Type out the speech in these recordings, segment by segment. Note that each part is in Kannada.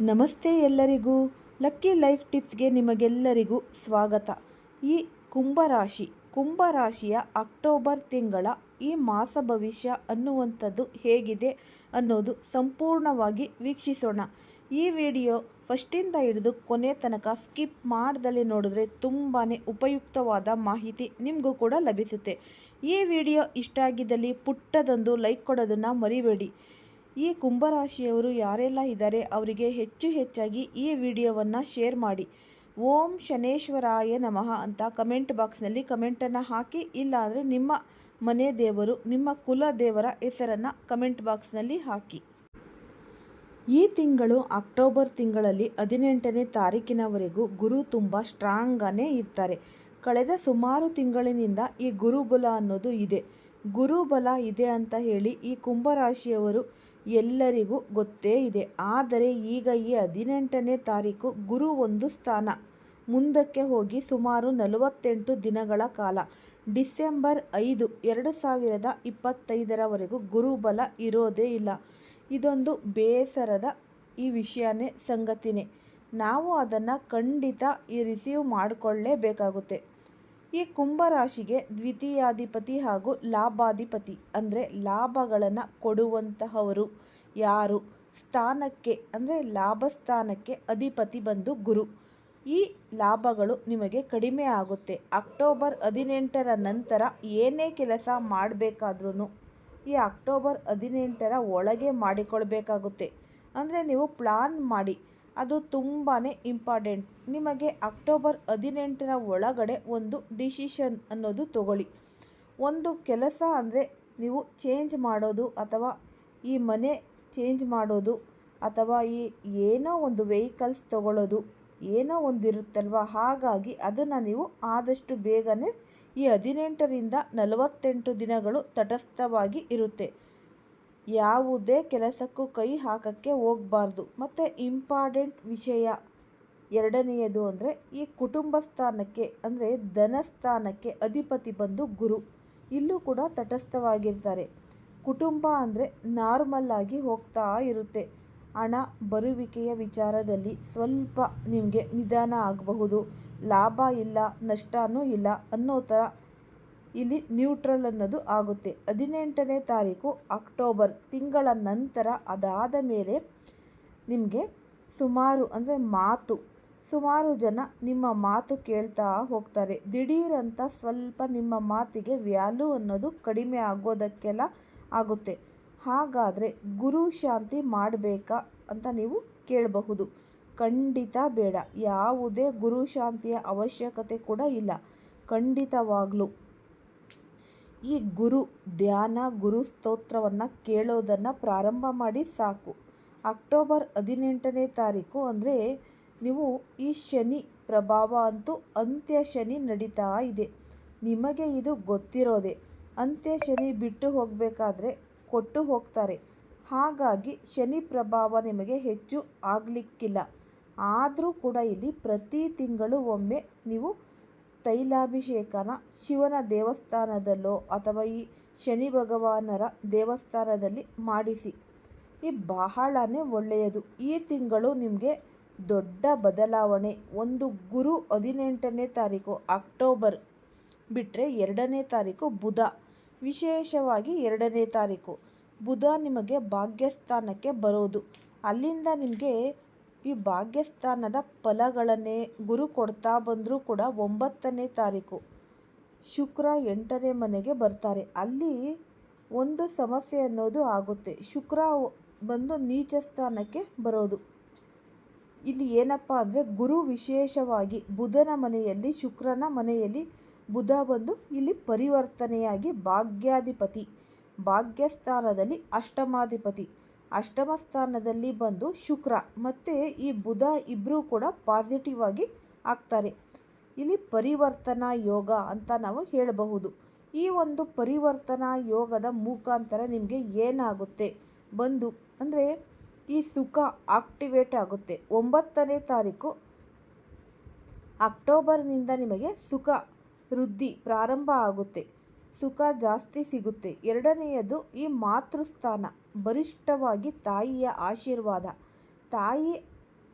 ನಮಸ್ತೆ ಎಲ್ಲರಿಗೂ. ಲಕ್ಕಿ ಲೈಫ್ ಟಿಪ್ಸ್ಗೆ ನಿಮಗೆಲ್ಲರಿಗೂ ಸ್ವಾಗತ. ಈ ಕುಂಭರಾಶಿ, ಕುಂಭರಾಶಿಯ ಅಕ್ಟೋಬರ್ ತಿಂಗಳ ಈ ಮಾಸ ಭವಿಷ್ಯ ಅನ್ನುವಂಥದ್ದು ಹೇಗಿದೆ ಅನ್ನೋದು ಸಂಪೂರ್ಣವಾಗಿ ವೀಕ್ಷಿಸೋಣ. ಈ ವಿಡಿಯೋ ಫಸ್ಟಿಂದ ಹಿಡಿದು ಕೊನೆ ತನಕ ಸ್ಕಿಪ್ ಮಾಡ್ದಲ್ಲಿ ನೋಡಿದ್ರೆ ತುಂಬಾ ಉಪಯುಕ್ತವಾದ ಮಾಹಿತಿ ನಿಮಗೂ ಕೂಡ ಲಭಿಸುತ್ತೆ. ಈ ವಿಡಿಯೋ ಇಷ್ಟ ಆಗಿದ್ದಲ್ಲಿ ಪುಟ್ಟದೊಂದು ಲೈಕ್ ಕೊಡೋದನ್ನು ಮರಿಬೇಡಿ. ಈ ಕುಂಭರಾಶಿಯವರು ಯಾರೆಲ್ಲ ಇದ್ದಾರೆ ಅವರಿಗೆ ಹೆಚ್ಚು ಹೆಚ್ಚಾಗಿ ಈ ವಿಡಿಯೋವನ್ನು ಶೇರ್ ಮಾಡಿ. ಓಂ ಶನೇಶ್ವರಾಯ ನಮಃ ಅಂತ ಕಮೆಂಟ್ ಬಾಕ್ಸ್ನಲ್ಲಿ ಕಮೆಂಟನ್ನು ಹಾಕಿ, ಇಲ್ಲಾಂದರೆ ನಿಮ್ಮ ಮನೆ ದೇವರು, ನಿಮ್ಮ ಕುಲ ದೇವರ ಹೆಸರನ್ನು ಕಮೆಂಟ್ ಬಾಕ್ಸ್ನಲ್ಲಿ ಹಾಕಿ. ಈ ತಿಂಗಳು ಅಕ್ಟೋಬರ್ ತಿಂಗಳಲ್ಲಿ ಹದಿನೆಂಟನೇ ತಾರೀಕಿನವರೆಗೂ ಗುರು ತುಂಬ ಸ್ಟ್ರಾಂಗನೇ ಇರ್ತಾರೆ. ಕಳೆದ ಸುಮಾರು ತಿಂಗಳಿನಿಂದ ಈ ಗುರುಬಲ ಅನ್ನೋದು ಇದೆ. ಗುರುಬಲ ಇದೆ ಅಂತ ಹೇಳಿ ಈ ಕುಂಭರಾಶಿಯವರು ಎಲ್ಲರಿಗೂ ಗೊತ್ತೇ ಇದೆ. ಆದರೆ ಈಗ ಈ ಹದಿನೆಂಟನೇ ತಾರೀಕು ಗುರು ಒಂದು ಸ್ಥಾನ. ಮುಂದಕ್ಕೆ ಹೋಗಿ ಸುಮಾರು ನಲವತ್ತೆಂಟು ದಿನಗಳ ಕಾಲ. ಡಿಸೆಂಬರ್ ಐದು, ಎರಡು ಸಾವಿರದ ಇಪ್ಪತ್ತೈದರವರೆಗೂ ಗುರುಬಲ ಇರೋದೇ ಇಲ್ಲ. ಇದೊಂದು ಬೇಸರದ ಈ ವಿಷಯನೇ ಸಂಗತಿನೇ. ನಾವು ಅದನ್ನು ಖಂಡಿತ ಈ ರಿಸೀವ್ ಮಾಡಿಕೊಳ್ಳೇಬೇಕಾಗುತ್ತೆ. ಈ ಕುಂಭರಾಶಿಗೆ ದ್ವಿತೀಯಾಧಿಪತಿ ಹಾಗೂ ಲಾಭಾಧಿಪತಿ, ಅಂದರೆ ಲಾಭಗಳನ್ನು ಕೊಡುವಂತಹವರು ಯಾರು? ಸ್ಥಾನಕ್ಕೆ, ಅಂದರೆ ಲಾಭ ಸ್ಥಾನಕ್ಕೆ ಅಧಿಪತಿ ಬಂದು ಗುರು. ಈ ಲಾಭಗಳು ನಿಮಗೆ ಕಡಿಮೆ ಆಗುತ್ತೆ. ಅಕ್ಟೋಬರ್ ಹದಿನೆಂಟರ ನಂತರ ಏನೇ ಕೆಲಸ ಮಾಡಬೇಕಾದ್ರೂ ಈ ಅಕ್ಟೋಬರ್ ಹದಿನೆಂಟರ ಒಳಗೆ ಮಾಡಿಕೊಳ್ಬೇಕಾಗುತ್ತೆ. ಅಂದರೆ ನೀವು ಪ್ಲಾನ್ ಮಾಡಿ. ಅದು ತುಂಬಾ ಇಂಪಾರ್ಟೆಂಟ್ ನಿಮಗೆ ಅಕ್ಟೋಬರ್ ಹದಿನೆಂಟರ ಒಳಗಡೆ ಒಂದು ಡಿಸಿಷನ್ ಅನ್ನೋದು ತಗೊಳ್ಳಿ. ಒಂದು ಕೆಲಸ ಅಂದರೆ ನೀವು ಚೇಂಜ್ ಮಾಡೋದು ಅಥವಾ ಈ ಮನೆ ಚೇಂಜ್ ಮಾಡೋದು ಅಥವಾ ಈ ಏನೋ ಒಂದು ವೆಹಿಕಲ್ಸ್ ತಗೊಳ್ಳೋದು ಏನೋ ಒಂದಿರುತ್ತಲ್ವ? ಹಾಗಾಗಿ ಅದನ್ನು ನೀವು ಆದಷ್ಟು ಬೇಗನೆ ಈ ಹದಿನೆಂಟರಿಂದ ನಲವತ್ತೆಂಟು ದಿನಗಳು ತಟಸ್ಥವಾಗಿ ಇರುತ್ತೆ. ಯಾವುದೇ ಕೆಲಸಕ್ಕೂ ಕೈ ಹಾಕೋಕ್ಕೆ ಹೋಗಬಾರ್ದು. ಮತ್ತು ಇಂಪಾರ್ಟೆಂಟ್ ವಿಷಯ ಎರಡನೆಯದು ಅಂದರೆ, ಈ ಕುಟುಂಬ ಸ್ಥಾನಕ್ಕೆ ಅಂದರೆ ಧನಸ್ಥಾನಕ್ಕೆ ಅಧಿಪತಿ ಬಂದು ಗುರು. ಇಲ್ಲೂ ಕೂಡ ತಟಸ್ಥವಾಗಿರ್ತಾರೆ. ಕುಟುಂಬ ಅಂದರೆ ನಾರ್ಮಲ್ ಆಗಿ ಹೋಗ್ತಾ ಇರುತ್ತೆ. ಹಣ ಬರುವಿಕೆಯ ವಿಚಾರದಲ್ಲಿ ಸ್ವಲ್ಪ ನಿಮಗೆ ನಿಧಾನ ಆಗಬಹುದು. ಲಾಭ ಇಲ್ಲ ನಷ್ಟವೂ ಇಲ್ಲ ಅನ್ನೋ ಥರ ಇಲ್ಲಿ ನ್ಯೂಟ್ರಲ್ ಅನ್ನೋದು ಆಗುತ್ತೆ. ಹದಿನೆಂಟನೇ ತಾರೀಕು ಅಕ್ಟೋಬರ್ ತಿಂಗಳ ನಂತರ ಅದಾದ ಮೇಲೆ ನಿಮಗೆ ಸುಮಾರು ಅಂದರೆ ಮಾತು, ಸುಮಾರು ಜನ ನಿಮ್ಮ ಮಾತು ಕೇಳ್ತಾ ಹೋಗ್ತಾರೆ. ದಿಢೀರಂತ ಸ್ವಲ್ಪ ನಿಮ್ಮ ಮಾತಿಗೆ ವ್ಯಾಲ್ಯೂ ಅನ್ನೋದು ಕಡಿಮೆ ಆಗೋದಕ್ಕೆಲ್ಲ ಆಗುತ್ತೆ. ಹಾಗಾದರೆ ಗುರು ಶಾಂತಿ ಮಾಡಬೇಕಾ ಅಂತ ನೀವು ಕೇಳಬಹುದು. ಖಂಡಿತ ಬೇಡ. ಯಾವುದೇ ಗುರು ಶಾಂತಿಯ ಅವಶ್ಯಕತೆ ಕೂಡ ಇಲ್ಲ. ಖಂಡಿತವಾಗಲೂ ಈ ಗುರು ಧ್ಯಾನ, ಗುರು ಸ್ತೋತ್ರವನ್ನು ಕೇಳೋದನ್ನು ಪ್ರಾರಂಭ ಮಾಡಿ ಸಾಕು. ಅಕ್ಟೋಬರ್ ಹದಿನೆಂಟನೇ ತಾರೀಕು ಅಂದರೆ ನೀವು ಈ ಶನಿ ಪ್ರಭಾವ ಅಂತೂ ಅಂತ್ಯ ಶನಿ ನಡೀತಾ ಇದೆ. ನಿಮಗೆ ಇದು ಗೊತ್ತಿರೋದೆ. ಅಂತ್ಯ ಶನಿ ಬಿಟ್ಟು ಹೋಗಬೇಕಾದ್ರೆ ಕೊಟ್ಟು ಹೋಗ್ತಾರೆ. ಹಾಗಾಗಿ ಶನಿ ಪ್ರಭಾವ ನಿಮಗೆ ಹೆಚ್ಚು ಆಗಲಿಕ್ಕಿಲ್ಲ. ಆದರೂ ಕೂಡ ಇಲ್ಲಿ ಪ್ರತಿ ತಿಂಗಳು ಒಮ್ಮೆ ನೀವು ತೈಲಾಭಿಷೇಕನ ಶಿವನ ದೇವಸ್ಥಾನದಲ್ಲೋ ಅಥವಾ ಈ ಶನಿ ಭಗವಾನರ ದೇವಸ್ಥಾನದಲ್ಲಿ ಮಾಡಿಸಿ. ಈ ಬಹಳನೇ ಒಳ್ಳೆಯದು. ಈ ತಿಂಗಳು ನಿಮಗೆ ದೊಡ್ಡ ಬದಲಾವಣೆ. ಒಂದು ಗುರು ಹದಿನೆಂಟನೇ ತಾರೀಕು ಅಕ್ಟೋಬರ್ ಬಿಟ್ಟರೆ ಎರಡನೇ ತಾರೀಕು ಬುಧ. ವಿಶೇಷವಾಗಿ ಎರಡನೇ ತಾರೀಕು. ಬುಧ ನಿಮಗೆ ಭಾಗ್ಯಸ್ಥಾನಕ್ಕೆ ಬರೋದು. ಅಲ್ಲಿಂದ ನಿಮಗೆ ಈ ಭಾಗ್ಯಸ್ಥಾನದ ಫಲಗಳನ್ನೇ ಗುರು ಕೊಡ್ತಾ ಬಂದರೂ ಕೂಡ ಒಂಬತ್ತನೇ ತಾರೀಕು ಶುಕ್ರ ಎಂಟನೇ ಮನೆಗೆ ಬರ್ತಾರೆ. ಅಲ್ಲಿ ಒಂದು ಸಮಸ್ಯೆ ಅನ್ನೋದು ಆಗುತ್ತೆ. ಶುಕ್ರ ಬಂದು ನೀಚ ಸ್ಥಾನಕ್ಕೆ ಬರೋದು. ಇಲ್ಲಿ ಏನಪ್ಪ ಅಂದರೆ ಗುರು ವಿಶೇಷವಾಗಿ ಬುಧನ ಮನೆಯಲ್ಲಿ, ಶುಕ್ರನ ಮನೆಯಲ್ಲಿ ಬುಧ ಬಂದು ಇಲ್ಲಿ ಪರಿವರ್ತನೆಯಾಗಿ ಭಾಗ್ಯಾಧಿಪತಿ, ಭಾಗ್ಯಸ್ಥಾನದಲ್ಲಿ ಅಷ್ಟಮಾಧಿಪತಿ. ಅಷ್ಟಮ ಸ್ಥಾನದಲ್ಲಿ ಬಂದು ಶುಕ್ರ ಮತ್ತು ಈ ಬುಧ ಇಬ್ಬರೂ ಕೂಡ ಪಾಸಿಟಿವ್ ಆಗಿ ಆಗ್ತಾರೆ. ಇಲ್ಲಿ ಪರಿವರ್ತನಾ ಯೋಗ ಅಂತ ನಾವು ಹೇಳಬಹುದು. ಈ ಒಂದು ಪರಿವರ್ತನಾ ಯೋಗದ ಮುಖಾಂತರ ನಿಮಗೆ ಏನಾಗುತ್ತೆ? ಬಂದು ಅಂದರೆ ಈ ಸುಖ ಆಕ್ಟಿವೇಟ್ ಆಗುತ್ತೆ. ಒಂಬತ್ತನೇ ತಾರೀಕು ಅಕ್ಟೋಬರ್ನಿಂದ ನಿಮಗೆ ಸುಖ ವೃದ್ಧಿ ಪ್ರಾರಂಭ ಆಗುತ್ತೆ. ಸುಖ ಜಾಸ್ತಿ ಸಿಗುತ್ತೆ. ಎರಡನೆಯದು ಈ ಮಾತೃಸ್ಥಾನ. ಬಲಿಷ್ಠವಾಗಿ ತಾಯಿಯ ಆಶೀರ್ವಾದ. ತಾಯಿ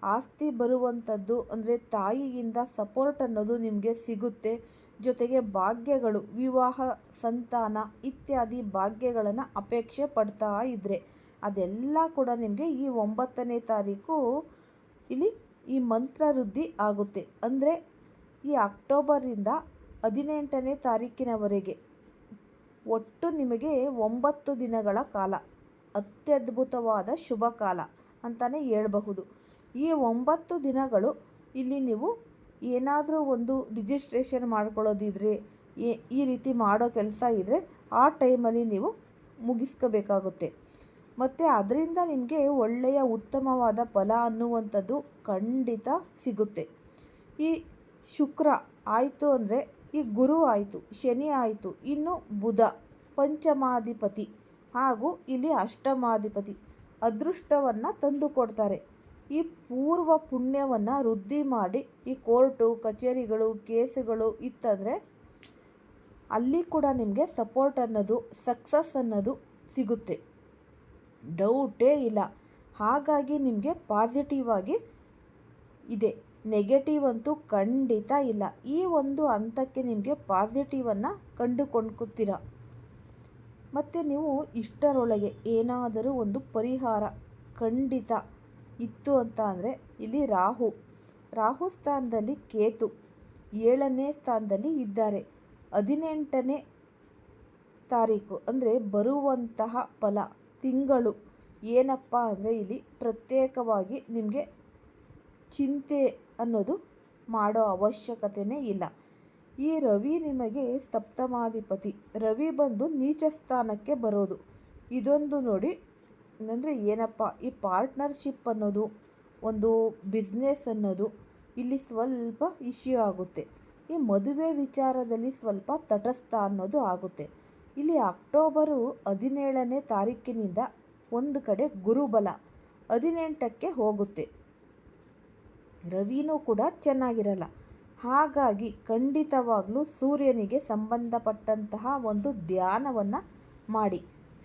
ಆಸ್ತಿ ಬರುವಂಥದ್ದು ಅಂದರೆ ತಾಯಿಯಿಂದ ಸಪೋರ್ಟ್ ಅನ್ನೋದು ನಿಮಗೆ ಸಿಗುತ್ತೆ. ಜೊತೆಗೆ ಭಾಗ್ಯಗಳು, ವಿವಾಹ, ಸಂತಾನ ಇತ್ಯಾದಿ ಭಾಗ್ಯಗಳನ್ನು ಅಪೇಕ್ಷೆ ಪಡ್ತಾ ಇದ್ದರೆ ಅದೆಲ್ಲ ಕೂಡ ನಿಮಗೆ ಈ ಒಂಬತ್ತನೇ ತಾರೀಕು ಇಲ್ಲಿ ಈ ಮಂತ್ರ ವೃದ್ಧಿ ಆಗುತ್ತೆ. ಅಂದರೆ ಈ ಅಕ್ಟೋಬರಿಂದ ಹದಿನೆಂಟನೇ ತಾರೀಕಿನವರೆಗೆ ಒಟ್ಟು ನಿಮಗೆ ಒಂಬತ್ತು ದಿನಗಳ ಕಾಲ. ಅತ್ಯದ್ಭುತವಾದ ಶುಭ ಕಾಲ ಅಂತಲೇ ಹೇಳಬಹುದು. ಈ ಒಂಬತ್ತು ದಿನಗಳು ಇಲ್ಲಿ ನೀವು ಏನಾದರೂ ಒಂದು ರಿಜಿಸ್ಟ್ರೇಷನ್ ಮಾಡ್ಕೊಳ್ಳೋದಿದ್ರೆ, ಈ ರೀತಿ ಮಾಡೋ ಕೆಲಸ ಇದ್ದರೆ ಆ ಟೈಮಲ್ಲಿ ನೀವು ಮುಗಿಸ್ಕೋಬೇಕಾಗುತ್ತೆ. ಮತ್ತು ಅದರಿಂದ ನಿಮಗೆ ಒಳ್ಳೆಯ ಉತ್ತಮವಾದ ಫಲ ಅನ್ನುವಂಥದ್ದು ಖಂಡಿತ ಸಿಗುತ್ತೆ. ಈ ಶುಕ್ರ ಆಯಿತು ಅಂದರೆ ಈ ಗುರು ಆಯಿತು, ಶನಿ ಆಯಿತು, ಇನ್ನು ಬುಧ, ಪಂಚಮಾಧಿಪತಿ. ಹಾಗೂ ಇಲ್ಲಿ ಅಷ್ಟಮಾಧಿಪತಿ ಅದೃಷ್ಟವನ್ನು ತಂದು ಕೊಡ್ತಾರೆ ಈ ಪೂರ್ವ ಪುಣ್ಯವನ್ನು ವೃದ್ಧಿ ಮಾಡಿ ಈ ಕೋರ್ಟು, ಕಚೇರಿಗಳು, ಕೇಸುಗಳು ಇತ್ತಂದರೆ ಅಲ್ಲಿ ಕೂಡ ನಿಮಗೆ ಸಪೋರ್ಟ್ ಅನ್ನೋದು, ಸಕ್ಸಸ್ ಅನ್ನೋದು ಸಿಗುತ್ತೆ. ಡೌಟೇ ಇಲ್ಲ. ಹಾಗಾಗಿ ನಿಮಗೆ ಪಾಸಿಟಿವ್ ಆಗಿ ಇದೆ. ನೆಗೆಟಿವ್ ಅಂತೂ ಖಂಡಿತ ಇಲ್ಲ. ಈ ಒಂದು ಹಂತಕ್ಕೆ ನಿಮಗೆ ಪಾಸಿಟಿವನ್ನು ಕಂಡುಕೊಂಡ್ಕೊತೀರ? ಮತ್ತು ನೀವು ಇಷ್ಟರೊಳಗೆ ಏನಾದರೂ ಒಂದು ಪರಿಹಾರ ಖಂಡಿತ ಇತ್ತು ಅಂತ ಅಂದರೆ ಇಲ್ಲಿ ರಾಹು. ರಾಹು ಸ್ಥಾನದಲ್ಲಿ ಕೇತು. ಏಳನೇ ಸ್ಥಾನದಲ್ಲಿ ಇದ್ದಾರೆ. ಹದಿನೆಂಟನೇ ತಾರೀಕು ಅಂದರೆ ಬರುವಂತಹ ಫಲ ತಿಂಗಳು. ಏನಪ್ಪ ಅಂದರೆ ಇಲ್ಲಿ ಪ್ರತ್ಯೇಕವಾಗಿ ನಿಮಗೆ ಚಿಂತೆ ಅನ್ನೋದು ಮಾಡೋ ಅವಶ್ಯಕತೆಯೇ ಇಲ್ಲ. ಈ ರವಿ ನಿಮಗೆ ಸಪ್ತಮಾಧಿಪತಿ. ರವಿ ಬಂದು ನೀಚ ಸ್ಥಾನಕ್ಕೆ ಬರೋದು. ಇದೊಂದು ನೋಡಿ, ಅಂದರೆ ಏನಪ್ಪ, ಈ ಪಾರ್ಟ್ನರ್ಶಿಪ್ ಅನ್ನೋದು, ಒಂದು ಬಿಸ್ನೆಸ್ ಅನ್ನೋದು ಇಲ್ಲಿ ಸ್ವಲ್ಪ ಇಶ್ಯೂ ಆಗುತ್ತೆ. ಈ ಮದುವೆ ವಿಚಾರದಲ್ಲಿ ಸ್ವಲ್ಪ ತಟಸ್ಥ ಅನ್ನೋದು ಆಗುತ್ತೆ. ಇಲ್ಲಿ ಅಕ್ಟೋಬರು ಹದಿನೇಳನೇ ತಾರೀಕಿನಿಂದ ಒಂದು ಕಡೆ ಗುರುಬಲ ಹದಿನೆಂಟಕ್ಕೆ ಹೋಗುತ್ತೆ. ರವಿನೂ ಕೂಡ ಚೆನ್ನಾಗಿರಲ್ಲ. ಹಾಗಾಗಿ ಖಂಡಿತವಾಗಲೂ ಸೂರ್ಯನಿಗೆ ಸಂಬಂಧಪಟ್ಟಂತಹ ಒಂದು ಧ್ಯಾನವನ್ನು ಮಾಡಿ.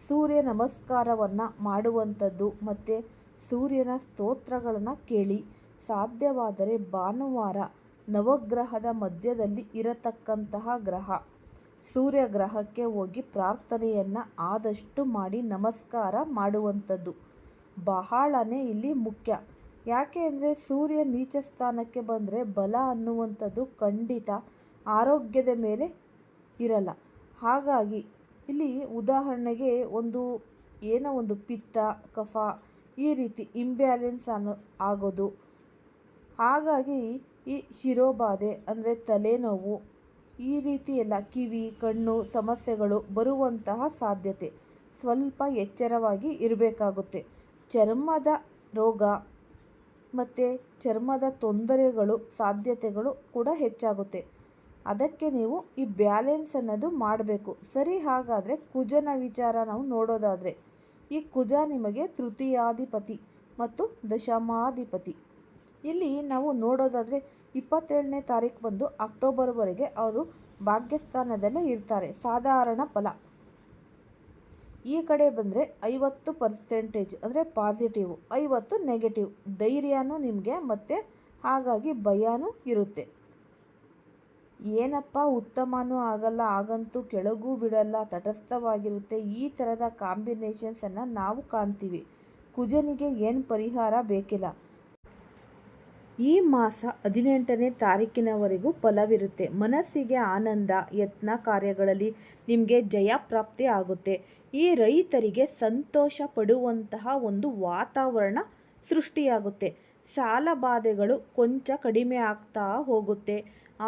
ಸೂರ್ಯ ನಮಸ್ಕಾರವನ್ನು ಮಾಡುವಂಥದ್ದು ಮತ್ತು ಸೂರ್ಯನ ಸ್ತೋತ್ರಗಳನ್ನು ಕೇಳಿ. ಸಾಧ್ಯವಾದರೆ ಭಾನುವಾರ ನವಗ್ರಹದ ಮಧ್ಯದಲ್ಲಿ ಇರತಕ್ಕಂತಹ ಗ್ರಹ. ಸೂರ್ಯ ಗ್ರಹಕ್ಕೆ ಹೋಗಿ ಪ್ರಾರ್ಥನೆಯನ್ನು ಆದಷ್ಟು ಮಾಡಿ ನಮಸ್ಕಾರ ಮಾಡುವಂಥದ್ದು. ಬಹಳನೇ ಇಲ್ಲಿ ಮುಖ್ಯ. ಯಾಕೆ ಅಂದರೆ ಸೂರ್ಯ ನೀಚ ಸ್ಥಾನಕ್ಕೆ ಬಂದರೆ ಬಲ ಅನ್ನುವಂಥದ್ದು ಖಂಡಿತ ಆರೋಗ್ಯದ ಮೇಲೆ ಇರಲ್ಲ. ಹಾಗಾಗಿ ಇಲ್ಲಿ ಉದಾಹರಣೆಗೆ ಒಂದು ಏನೋ ಒಂದು ಪಿತ್ತ, ಕಫ ಈ ರೀತಿ ಇಂಬ್ಯಾಲೆನ್ಸ್ ಅನ್ನೋ ಆಗೋದು. ಹಾಗಾಗಿ ಈ ಶಿರೋಬಾಧೆ ಅಂದರೆ ತಲೆನೋವು ಈ ರೀತಿ ಎಲ್ಲ ಕಿವಿ, ಕಣ್ಣು ಸಮಸ್ಯೆಗಳು ಬರುವಂತಹ ಸಾಧ್ಯತೆ. ಸ್ವಲ್ಪ ಎಚ್ಚರವಾಗಿ ಇರಬೇಕಾಗುತ್ತೆ. ಚರ್ಮದ ರೋಗ ಮತ್ತು ಚರ್ಮದ ತೊಂದರೆಗಳು, ಸಾಧ್ಯತೆಗಳು ಕೂಡ ಹೆಚ್ಚಾಗುತ್ತೆ. ಅದಕ್ಕೆ ನೀವು ಈ ಬ್ಯಾಲೆನ್ಸ್ ಅನ್ನೋದು ಮಾಡಬೇಕು. ಸರಿ, ಹಾಗಾದರೆ ಕುಜನ ವಿಚಾರ ನಾವು ನೋಡೋದಾದರೆ, ಈ ಕುಜ ನಿಮಗೆ ತೃತೀಯಾಧಿಪತಿ ಮತ್ತು ದಶಮಾಧಿಪತಿ. ಇಲ್ಲಿ ನಾವು ನೋಡೋದಾದರೆ ಇಪ್ಪತ್ತೇಳನೇ ತಾರೀಕು ಬಂದು ಅಕ್ಟೋಬರ್ವರೆಗೆ ಅವರು ಭಾಗ್ಯಸ್ಥಾನದಲ್ಲೇ ಇರ್ತಾರೆ. ಸಾಧಾರಣ ಫಲ. ಈ ಕಡೆ ಬಂದರೆ ಐವತ್ತು ಪರ್ಸೆಂಟೇಜ್ ಅಂದರೆ ಪಾಸಿಟಿವ್ ಐವತ್ತು ನೆಗೆಟಿವ್ ಧೈರ್ಯನೂ ನಿಮಗೆ ಮತ್ತು ಹಾಗಾಗಿ ಭಯನೂ ಇರುತ್ತೆ. ಏನಪ್ಪ ಉತ್ತಮನೂ ಆಗಲ್ಲ, ಆಗಂತೂ ಕೆಳಗೂ ಬಿಡಲ್ಲ, ತಟಸ್ಥವಾಗಿರುತ್ತೆ. ಈ ಥರದ ಕಾಂಬಿನೇಷನ್ಸನ್ನು ನಾವು ಕಾಣ್ತೀವಿ. ಕುಜನಿಗೆ ಏನು ಪರಿಹಾರ ಬೇಕಿಲ್ಲ. ಈ ಮಾಸ ಹದಿನೆಂಟನೇ ತಾರೀಕಿನವರೆಗೂ ಫಲವಿರುತ್ತೆ. ಮನಸ್ಸಿಗೆ ಆನಂದ, ಯತ್ನ ಕಾರ್ಯಗಳಲ್ಲಿ ನಿಮಗೆ ಜಯ ಪ್ರಾಪ್ತಿ ಆಗುತ್ತೆ. ಈ ರೈತರಿಗೆ ಸಂತೋಷ ಪಡುವಂತಹ ಒಂದು ವಾತಾವರಣ ಸೃಷ್ಟಿಯಾಗುತ್ತೆ. ಸಾಲ ಬಾಧೆಗಳು ಕೊಂಚ ಕಡಿಮೆ ಆಗ್ತಾ ಹೋಗುತ್ತೆ.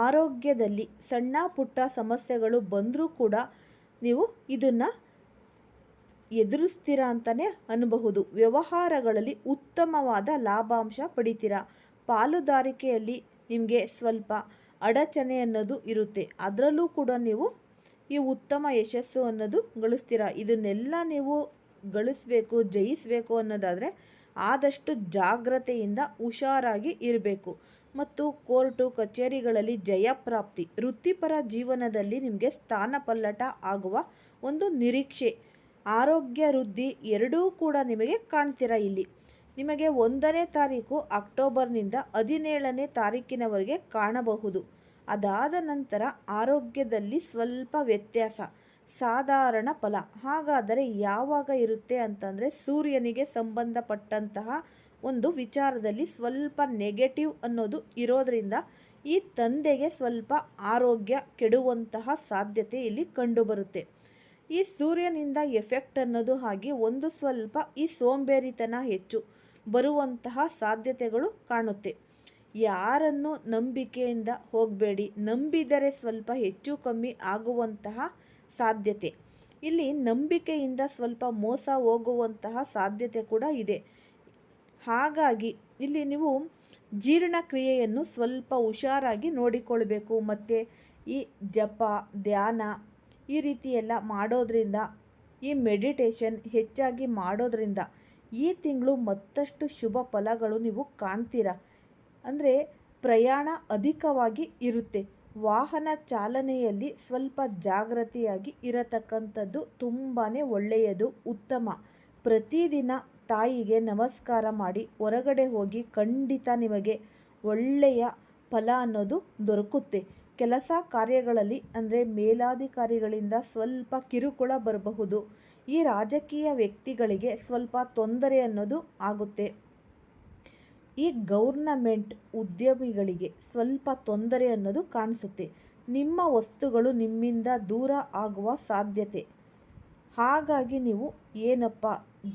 ಆರೋಗ್ಯದಲ್ಲಿ ಸಣ್ಣ ಪುಟ್ಟ ಸಮಸ್ಯೆಗಳು ಬಂದರೂ ಕೂಡ ನೀವು ಇದನ್ನು ಎದುರಿಸ್ತೀರಾ ಅಂತಲೇ ಅನ್ಬಹುದು. ವ್ಯವಹಾರಗಳಲ್ಲಿ ಉತ್ತಮವಾದ ಲಾಭಾಂಶ ಪಡಿತೀರಾ? ಪಾಲುದಾರಿಕೆಯಲ್ಲಿ ನಿಮಗೆ ಸ್ವಲ್ಪ ಅಡಚಣೆ ಅನ್ನೋದು ಇರುತ್ತೆ. ಅದರಲ್ಲೂ ಕೂಡ ನೀವು ಈ ಉತ್ತಮ ಯಶಸ್ಸು ಅನ್ನೋದು ಗಳಿಸ್ತೀರ? ಇದನ್ನೆಲ್ಲ ನೀವು ಗಳಿಸ್ಬೇಕು, ಜಯಿಸಬೇಕು ಅನ್ನೋದಾದರೆ ಆದಷ್ಟು ಜಾಗ್ರತೆಯಿಂದ ಹುಷಾರಾಗಿ ಇರಬೇಕು. ಮತ್ತು ಕೋರ್ಟು, ಕಚೇರಿಗಳಲ್ಲಿ ಜಯಪ್ರಾಪ್ತಿ ವೃತ್ತಿಪರ ಜೀವನದಲ್ಲಿ ನಿಮಗೆ ಸ್ಥಾನ ಪಲ್ಲಟ ಆಗುವ ಒಂದು ನಿರೀಕ್ಷೆ, ಆರೋಗ್ಯ ವೃದ್ಧಿ ಎರಡೂ ಕೂಡ ನಿಮಗೆ ಕಾಣ್ತೀರಾ ಇಲ್ಲಿ. ನಿಮಗೆ ಒಂದನೇ ತಾರೀಕು ಅಕ್ಟೋಬರ್ನಿಂದ ಹದಿನೇಳನೇ ತಾರೀಕಿನವರೆಗೆ ಕಾಣಬಹುದು. ಅದಾದ ನಂತರ ಆರೋಗ್ಯದಲ್ಲಿ ಸ್ವಲ್ಪ ವ್ಯತ್ಯಾಸ, ಸಾಧಾರಣ ಫಲ. ಹಾಗಾದರೆ ಯಾವಾಗ ಇರುತ್ತೆ ಅಂತಂದರೆ ಸೂರ್ಯನಿಗೆ ಸಂಬಂಧಪಟ್ಟಂತಹ ಒಂದು ವಿಚಾರದಲ್ಲಿ ಸ್ವಲ್ಪ ನೆಗೆಟಿವ್ ಅನ್ನೋದು ಇರೋದರಿಂದ ಈ ತಂದೆಗೆ ಸ್ವಲ್ಪ ಆರೋಗ್ಯ ಕೆಡುವಂತಹ ಸಾಧ್ಯತೆ ಇಲ್ಲಿ ಕಂಡುಬರುತ್ತೆ. ಈ ಸೂರ್ಯನಿಂದ ಎಫೆಕ್ಟ್ ಅನ್ನೋದು ಹಾಗೆ ಒಂದು ಸ್ವಲ್ಪ ಈ ಸೋಂಬೇರಿತನ ಹೆಚ್ಚು. ಬರುವಂತಹ ಸಾಧ್ಯತೆಗಳು ಕಾಣುತ್ತೆ. ಯಾರನ್ನು ನಂಬಿಕೆಯಿಂದ ಹೋಗಬೇಡಿ, ನಂಬಿದರೆ ಸ್ವಲ್ಪ ಹೆಚ್ಚು ಕಮ್ಮಿ ಆಗುವಂತಹ ಸಾಧ್ಯತೆ. ಇಲ್ಲಿ ನಂಬಿಕೆಯಿಂದ ಸ್ವಲ್ಪ ಮೋಸ ಹೋಗುವಂತಹ ಸಾಧ್ಯತೆ ಕೂಡ ಇದೆ. ಹಾಗಾಗಿ ಇಲ್ಲಿ ನೀವು ಜೀರ್ಣಕ್ರಿಯೆಯನ್ನು ಸ್ವಲ್ಪ ಹುಷಾರಾಗಿ ನೋಡಿಕೊಳ್ಬೇಕು. ಮತ್ತು ಈ ಜಪ, ಧ್ಯಾನ ಈ ರೀತಿಯೆಲ್ಲ ಮಾಡೋದರಿಂದ, ಈ ಮೆಡಿಟೇಷನ್ ಹೆಚ್ಚಾಗಿ ಮಾಡೋದ್ರಿಂದ ಈ ತಿಂಗಳು ಮತ್ತಷ್ಟು ಶುಭ ಫಲಗಳು ನೀವು ಕಾಣ್ತೀರಾ? ಅಂದರೆ ಪ್ರಯಾಣ ಅಧಿಕವಾಗಿ ಇರುತ್ತೆ. ವಾಹನ ಚಾಲನೆಯಲ್ಲಿ ಸ್ವಲ್ಪ ಜಾಗೃತಿಯಾಗಿ ಇರತಕ್ಕಂಥದ್ದು ತುಂಬಾ ಒಳ್ಳೆಯದು, ಉತ್ತಮ. ಪ್ರತಿದಿನ ತಾಯಿಗೆ ನಮಸ್ಕಾರ ಮಾಡಿ ಹೊರಗಡೆ ಹೋಗಿ ಖಂಡಿತ ನಿಮಗೆ ಒಳ್ಳೆಯ ಫಲ ಅನ್ನೋದು ದೊರಕುತ್ತೆ. ಕೆಲಸ ಕಾರ್ಯಗಳಲ್ಲಿ ಅಂದರೆ ಮೇಲಾಧಿಕಾರಿಗಳಿಂದ ಸ್ವಲ್ಪ ಕಿರುಕುಳ ಬರಬಹುದು. ಈ ರಾಜಕೀಯ ವ್ಯಕ್ತಿಗಳಿಗೆ ಸ್ವಲ್ಪ ತೊಂದರೆ ಅನ್ನೋದು ಆಗುತ್ತೆ. ಈ ಗೌರ್ನಮೆಂಟ್ ಉದ್ಯಮಿಗಳಿಗೆ ಸ್ವಲ್ಪ ತೊಂದರೆ ಅನ್ನೋದು ಕಾಣಿಸುತ್ತೆ. ನಿಮ್ಮ ವಸ್ತುಗಳು ನಿಮ್ಮಿಂದ ದೂರ ಆಗುವ ಸಾಧ್ಯತೆ. ಹಾಗಾಗಿ ನೀವು ಏನಪ್ಪ,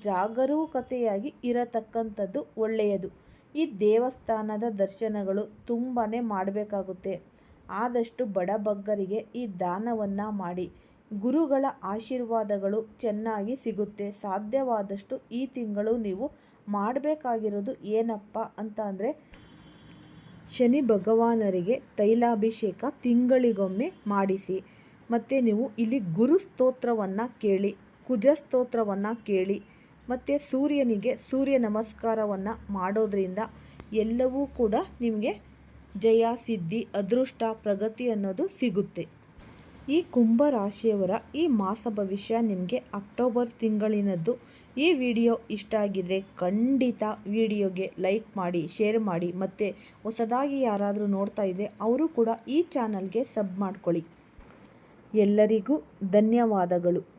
ಜಾಗರೂಕತೆಯಾಗಿ ಇರತಕ್ಕಂಥದ್ದು ಒಳ್ಳೆಯದು. ಈ ದೇವಸ್ಥಾನದ ದರ್ಶನಗಳು ತುಂಬಾ ಮಾಡಬೇಕಾಗುತ್ತೆ. ಆದಷ್ಟು ಬಡಬಗ್ಗರಿಗೆ ಈ ದಾನವನ್ನು ಮಾಡಿ. ಗುರುಗಳ ಆಶೀರ್ವಾದಗಳು ಚೆನ್ನಾಗಿ ಸಿಗುತ್ತೆ. ಸಾಧ್ಯವಾದಷ್ಟು ಈ ತಿಂಗಳು ನೀವು ಮಾಡಬೇಕಾಗಿರೋದು ಏನಪ್ಪ ಅಂತ ಅಂದರೆ, ಶನಿ ಭಗವಾನರಿಗೆ ತೈಲಾಭಿಷೇಕ ತಿಂಗಳಿಗೊಮ್ಮೆ ಮಾಡಿಸಿ. ಮತ್ತು ನೀವು ಇಲ್ಲಿ ಗುರು ಸ್ತೋತ್ರವನ್ನು ಕೇಳಿ, ಕುಜ ಸ್ತೋತ್ರವನ್ನು ಕೇಳಿ, ಮತ್ತು ಸೂರ್ಯನಿಗೆ ಸೂರ್ಯ ನಮಸ್ಕಾರವನ್ನು ಮಾಡೋದ್ರಿಂದ ಎಲ್ಲವೂ ಕೂಡ ನಿಮಗೆ ಜಯ, ಸಿದ್ಧಿ, ಅದೃಷ್ಟ, ಪ್ರಗತಿ ಅನ್ನೋದು ಸಿಗುತ್ತೆ. ಈ ಕುಂಭ ರಾಶಿಯವರ ಈ ಮಾಸ ಭವಿಷ್ಯ ನಿಮಗೆ ಅಕ್ಟೋಬರ್ ತಿಂಗಳಿನದ್ದು. ಈ ವಿಡಿಯೋ ಇಷ್ಟ ಆಗಿದ್ರೆ ಖಂಡಿತ ವಿಡಿಯೋಗೆ ಲೈಕ್ ಮಾಡಿ, ಶೇರ್ ಮಾಡಿ ಮತ್ತು ಹೊಸದಾಗಿ ಯಾರಾದರೂ ನೋಡ್ತಾ ಇದ್ದರೆ ಅವರು ಕೂಡ ಈ ಚಾನಲ್ಗೆ ಸಬ್ ಮಾಡ್ಕೊಳ್ಳಿ. ಎಲ್ಲರಿಗೂ ಧನ್ಯವಾದಗಳು.